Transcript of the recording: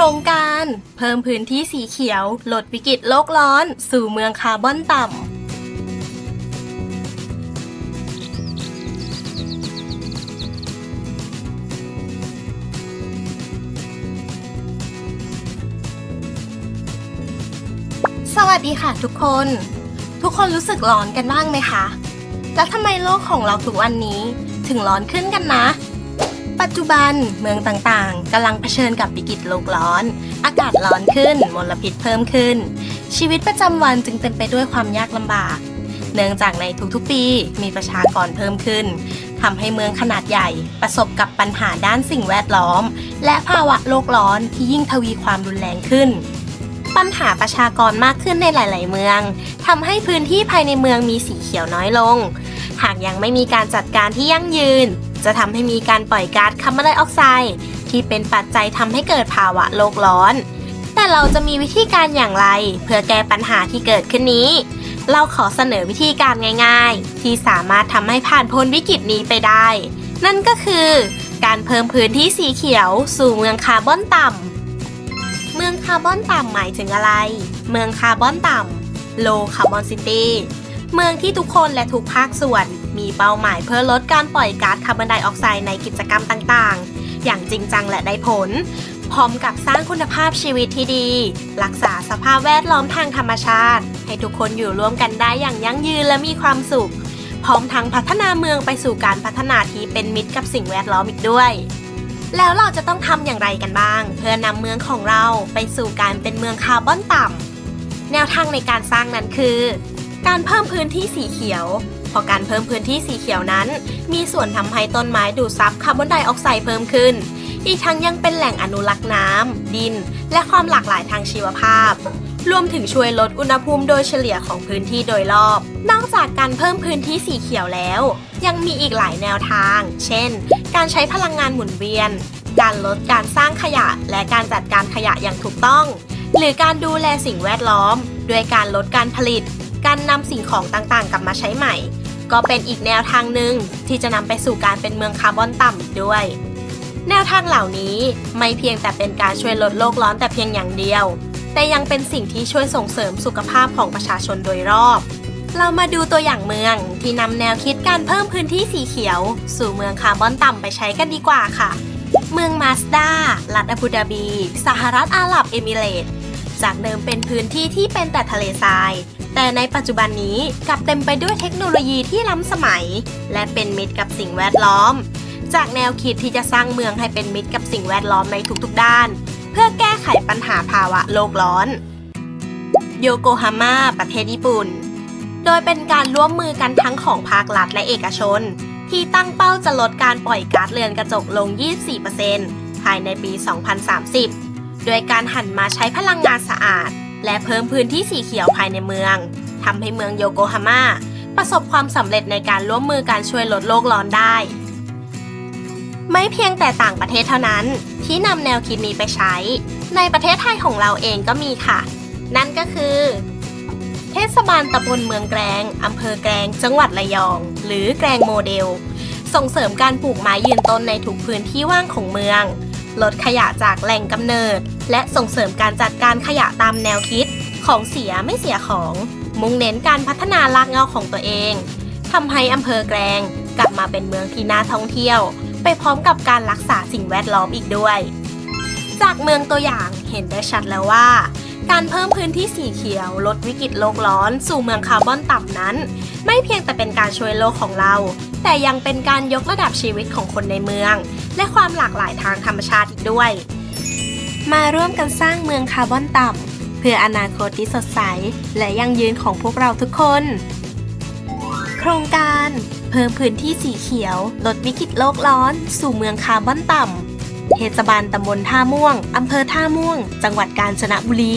ครงการ เพิ่มพื้นที่สีเขียว ลดวิกฤตโลกร้อน สู่เมืองคาร์บอนต่ำสวัสดีค่ะทุกคน ทุกคนรู้สึกร้อนกันบ้างไหมคะ แล้วทำไมโลกของเราทุกวันนี้ถึงร้อนขึ้นกันนะ ปัจจุบันเมืองต่างๆกำลังเผชิญกับวิกฤตโลกร้อน อากาศร้อนขึ้นมลพิษเพิ่มขึ้น ชีวิตประจำวันจึงเต็มไปด้วยความยากลำบาก เนื่องจากในทุกๆปีมีประชากรเพิ่มขึ้นทำให้เมืองขนาดใหญ่ ประสบกับปัญหาด้านสิ่งแวดล้อม และภาวะโลกร้อนที่ยิ่งทวีความรุนแรงขึ้น ปัญหาประชากรมากขึ้นในหลาย ๆ เมืองทำให้พื้นที่ภายในเมืองมีสีเขียวน้อยลง หากยังไม่มีการจัดการที่ยั่งยืน จะทำให้มีการปล่อยก๊าซคาร์บอนไดออกไซด์ที่เป็นปัจจัยทำให้เกิดภาวะโลกร้อน แต่เราจะมีวิธีการอย่างไร เพื่อแก้ปัญหาที่เกิดขึ้นนี้ เราขอเสนอวิธีการง่าย ๆ ที่สามารถทำให้ผ่านพ้นวิกฤตนี้ไปได้ นั่นก็คือ การเพิ่มพื้นที่สีเขียว สู่เมืองคาร์บอนต่ำเมืองคาร์บอนต่ำหมายถึงอะไร เมืองคาร์บอนต่ำ low carbon city เมืองที่ทุกคนและทุกภาคส่วน มีเป้าหมายเพื่อลดการปล่อยก๊าซคาร์บอนไดออกไซด์ในกิจกรรมต่างๆ อย่างจริงจังและได้ผล พร้อมกับสร้างคุณภาพชีวิตที่ดี รักษาสภาพแวดล้อมทางธรรมชาติ ให้ทุกคนอยู่ร่วมกันได้อย่างยั่งยืนและมีความสุข พร้อมทั้งพัฒนาเมืองไปสู่การพัฒนาที่เป็นมิตรกับสิ่งแวดล้อมอีกด้วยแล้วเราจะต้องทำอย่างไรกันบ้าง เพื่อนำเมืองของเราไปสู่การเป็นเมืองคาร์บอนต่ำแนวทางในการสร้างนั้นคือ การเพิ่มพื้นที่สีเขียว เพราะการเพิ่มพื้นที่สีเขียวนั้น มีส่วนทำให้ต้นไม้ดูดซับคาร์บอนไดออกไซด์เพิ่มขึ้น อีกทั้งยังเป็นแหล่งอนุรักษ์น้ำดิน และความหลากหลายทางชีวภาพ รวมถึงช่วยลดอุณหภูมิโดยเฉลี่ยของพื้นที่โดยรอบ นอกจากการเพิ่มพื้นที่สีเขียวแล้ว ยังมีอีกหลายแนวทาง เช่น การใช้พลังงานหมุนเวียน การลดการสร้างขยะ และการจัดการขยะอย่างถูกต้อง หรือการดูแลสิ่งแวดล้อม ด้วยการลดการผลิตการนำสิ่งของต่างๆ กลับมาใช้ใหม่ ก็เป็นอีกแนวทางหนึ่งที่จะนำไปสู่การเป็นเมืองคาร์บอนต่ำด้วย แนวทางเหล่านี้ไม่เพียงแต่เป็นการช่วยลดโลกร้อนแต่เพียงอย่างเดียว แต่ยังเป็นสิ่งที่ช่วยส่งเสริมสุขภาพของประชาชนโดยรอบ เรามาดูตัวอย่างเมืองที่นำแนวคิดการเพิ่มพื้นที่สีเขียว สู่เมืองคาร์บอนต่ำไปใช้กันดีกว่าค่ะ เมืองมาสดารัฐอาบูดาบี สหรัฐอาหรับเอมิเรตส์จากเดิมเป็นพื้นที่ที่เป็นแต่ทะเลทราย แต่ในปัจจุบันนี้กลับเต็มไปด้วยเทคโนโลยีที่ล้ำสมัย และเป็นมิตรกับสิ่งแวดล้อม จากแนวคิดที่จะสร้างเมืองให้เป็นมิตรกับสิ่งแวดล้อมในทุกๆด้าน เพื่อแก้ไขปัญหาภาวะโลกร้อนโยโกฮาม่าประเทศญี่ปุ่น โดยเป็นการร่วมมือกันทั้งของภาครัฐและเอกชน ที่ตั้งเป้าจะลดการปล่อยก๊าซเรือนกระจกลง 24%ภายในปี 2030 โดยการหันมาใช้พลังงานสะอาด และเพิ่มพื้นที่สีเขียวภายในเมืองทำให้เมืองโยโกฮาม่าประสบความสำเร็จในการร่วมมือการช่วยลดโลกร้อนได้ ไม่เพียงแต่ต่างประเทศเท่านั้น ที่นำแนวคิดนี้ไปใช้ ในประเทศไทยของเราเองก็มีค่ะ นั่นก็คือ เทศบาลตำบลเมืองแกลงอำเภอแกลงจังหวัดระยอง หรือแกลงโมเดล ส่งเสริมการปลูกไม้ยืนต้นในทุกพื้นที่ว่างของเมือง ลดขยะจากแหล่งกำเนิด และส่งเสริมการจัดการขยะตามแนวคิด ของเสียไม่เสียของ มุ่งเน้นการพัฒนารากเหง้าของตัวเองทำให้อำเภอแกลงกลับมาเป็นเมืองที่น่าท่องเที่ยว ไปพร้อมกับการรักษาสิ่งแวดล้อมอีกด้วย จากเมืองตัวอย่างเห็นได้ชัดแล้วว่า การเพิ่มพื้นที่สีเขียว ลดวิกฤตโลกร้อน สู่เมืองคาร์บอนต่ำนั้น ไม่เพียงแต่เป็นการช่วยโลกของเรา แต่ยังเป็นการยกระดับชีวิตของคนในเมือง และความหลากหลายทางธรรมชาติอีกด้วย มาร่วมกันสร้างเมืองคาร์บอนต่ำเพื่ออนาคตที่สดใส และยั่งยืนของพวกเราทุกคน โครงการ เพิ่มพื้นที่สีเขียว ลดวิกฤตโลกร้อน สู่เมืองคาร์บอนต่ำ เทศบาลตำบลท่าม่วง อำเภอท่าม่วง จังหวัดกาญจนบุรี